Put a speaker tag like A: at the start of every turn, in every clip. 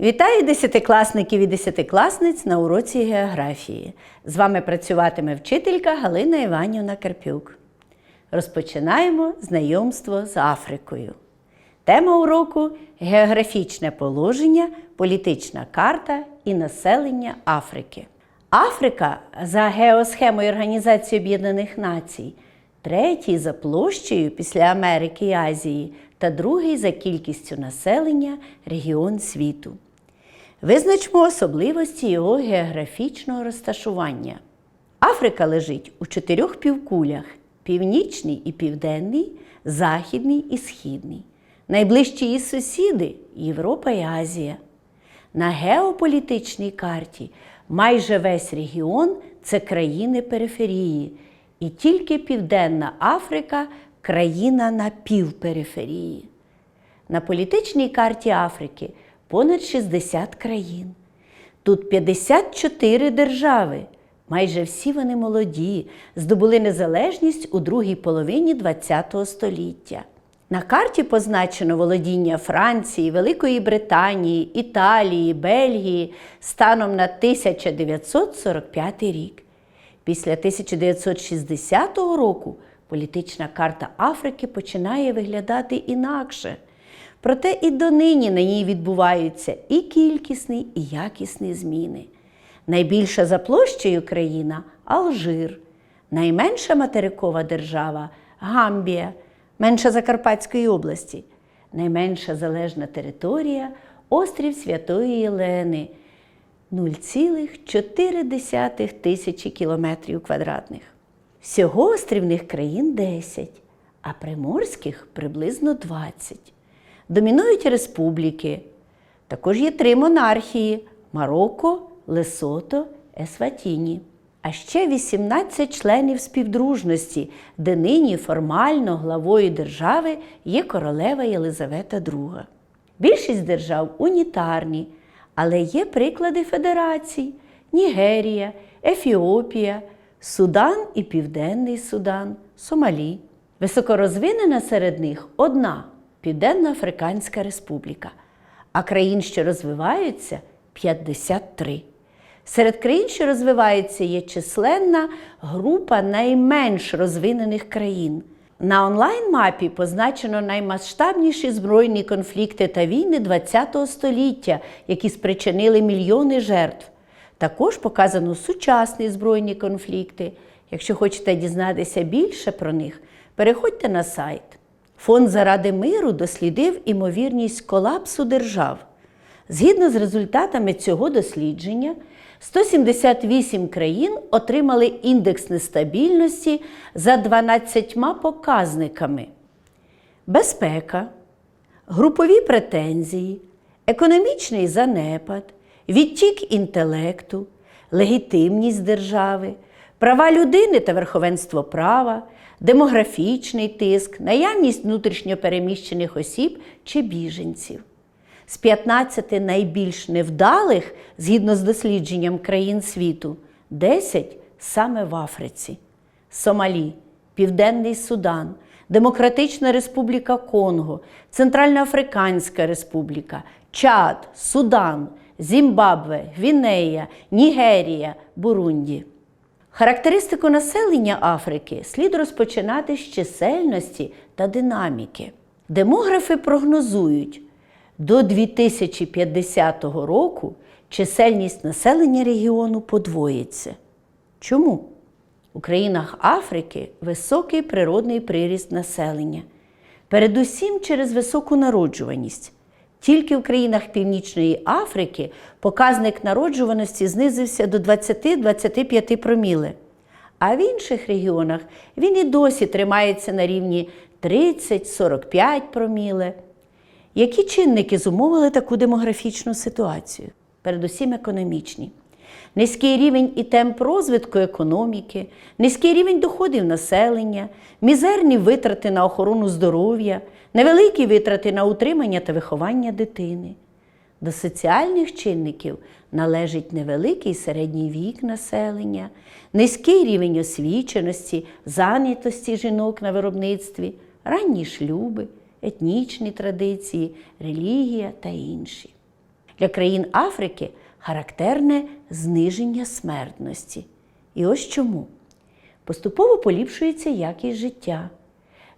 A: Вітаю десятикласників і десятикласниць на уроці географії. З вами працюватиме вчителька Галина Іванівна Карпюк. Розпочинаємо знайомство з Африкою. Тема уроку географічне положення, політична карта і населення Африки. Африка за геосхемою Організації Об'єднаних Націй третій за площею після Америки і Азії та другий за кількістю населення регіон світу. Визначмо особливості його географічного розташування. Африка лежить у чотирьох півкулях: північний і південний, західний і східний. Найближчі її сусіди Європа і Азія. На геополітичній карті майже весь регіон це країни периферії, і тільки Південна Африка країна на півпериферії. На політичній карті Африки понад 60 країн. Тут 54 держави. Майже всі вони молоді, здобули незалежність у другій половині ХХ століття. На карті позначено володіння Франції, Великої Британії, Італії, Бельгії станом на 1945 рік. Після 1960 року політична карта Африки починає виглядати інакше. Проте і донині на ній відбуваються і кількісні, і якісні зміни. Найбільша за площею країна Алжир, найменша материкова держава Гамбія, менша Закарпатської області, найменша залежна територія острів Святої Єлени 0,4 тисячі кілометрів квадратних. Всього острівних країн 10, а приморських приблизно 20. Домінують республіки. Також є три монархії Марокко, Лесото, Есватіні. А ще 18 членів співдружності, де нині формально главою держави є королева Єлизавета II. Більшість держав унітарні, але є приклади федерацій: Нігерія, Ефіопія, Судан і Південний Судан, Сомалі. Високорозвинена серед них одна Південно-Африканська Республіка, а країн, що розвиваються, 53. Серед країн, що розвиваються, є численна група найменш розвинених країн. На онлайн-мапі позначено наймасштабніші збройні конфлікти та війни ХХ століття, які спричинили мільйони жертв. Також показано сучасні збройні конфлікти. Якщо хочете дізнатися більше про них, переходьте на сайт. Фонд заради миру дослідив імовірність колапсу держав. Згідно з результатами цього дослідження, 178 країн отримали індекс нестабільності за 12 показниками: безпека, групові претензії, економічний занепад, відтік інтелекту, легітимність держави, права людини та верховенство права, демографічний тиск, наявність внутрішньопереміщених осіб чи біженців. З 15 найбільш невдалих, згідно з дослідженням країн світу, 10 саме в Африці: Сомалі, Південний Судан, Демократична Республіка Конго, Центральноафриканська Республіка, Чад, Судан, Зімбабве, Гвінея, Нігерія, Бурунді. Характеристику населення Африки слід розпочинати з чисельності та динаміки. Демографи прогнозують, до 2050 року чисельність населення регіону подвоїться. Чому? У країнах Африки високий природний приріст населення, передусім через високу народжуваність. Тільки в країнах Північної Африки показник народжуваності знизився до 20-25 проміле. А в інших регіонах він і досі тримається на рівні 30-45 проміле. Які чинники зумовили таку демографічну ситуацію? Передусім економічні. Низький рівень і темп розвитку економіки, низький рівень доходів населення, мізерні витрати на охорону здоров'я, невеликі витрати на утримання та виховання дитини. До соціальних чинників належить невеликий середній вік населення, низький рівень освіченості, зайнятості жінок на виробництві, ранні шлюби, етнічні традиції, релігія та інші. Для країн Африки характерне зниження смертності. І ось чому. Поступово поліпшується якість життя,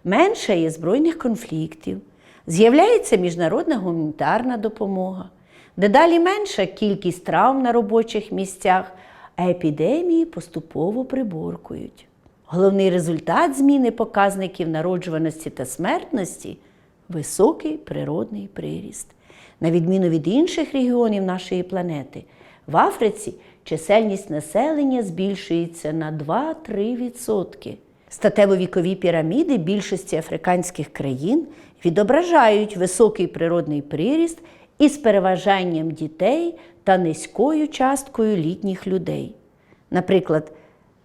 A: менше є збройних конфліктів, з'являється міжнародна гуманітарна допомога, дедалі менша кількість травм на робочих місцях, а епідемії поступово приборкують. Головний результат зміни показників народжуваності та смертності високий природний приріст. На відміну від інших регіонів нашої планети, в Африці чисельність населення збільшується на 2-3%. Статево-вікові піраміди більшості африканських країн відображають високий природний приріст із переважанням дітей та низькою часткою літніх людей. Наприклад,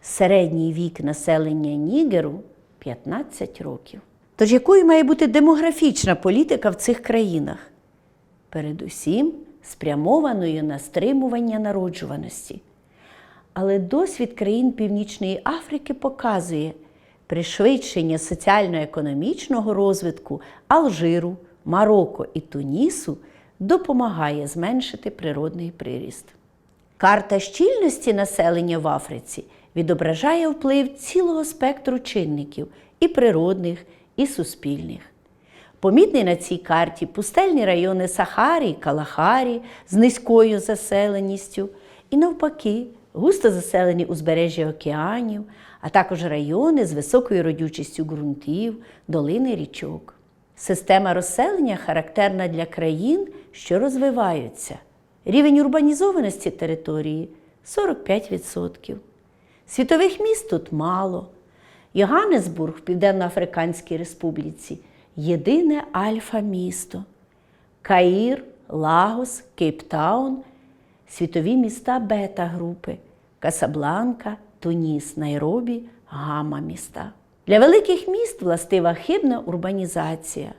A: середній вік населення Нігеру 15 років. Тож якою має бути демографічна політика в цих країнах? Передусім спрямованою на стримування народжуваності. Але досвід країн Північної Африки показує пришвидшення соціально-економічного розвитку Алжиру, Марокко і Тунісу допомагає зменшити природний приріст. Карта щільності населення в Африці відображає вплив цілого спектру чинників і природних, і суспільних. Помітний на цій карті пустельні райони Сахарі, Калахарі з низькою заселеністю, і навпаки, густо заселені узбережжя океанів, а також райони з високою родючістю ґрунтів, долини річок. Система розселення характерна для країн, що розвиваються. Рівень урбанізованості території 45%. Світових міст тут мало. Йоганнесбург в Південно-Африканській Республіці єдине альфа-місто. Каїр, Лагос, Кейптаун світові міста бета-групи, Касабланка, Туніс, Найробі, Гама міста. Для великих міст властива хибна урбанізація.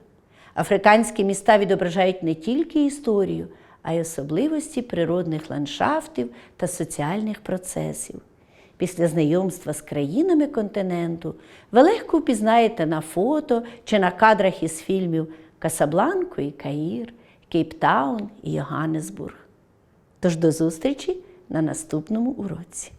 A: Африканські міста відображають не тільки історію, а й особливості природних ландшафтів та соціальних процесів. Після знайомства з країнами континенту ви легко впізнаєте на фото чи на кадрах із фільмів Касабланку і Каїр, Кейптаун і Йоганнесбург. Тож до зустрічі на наступному уроці.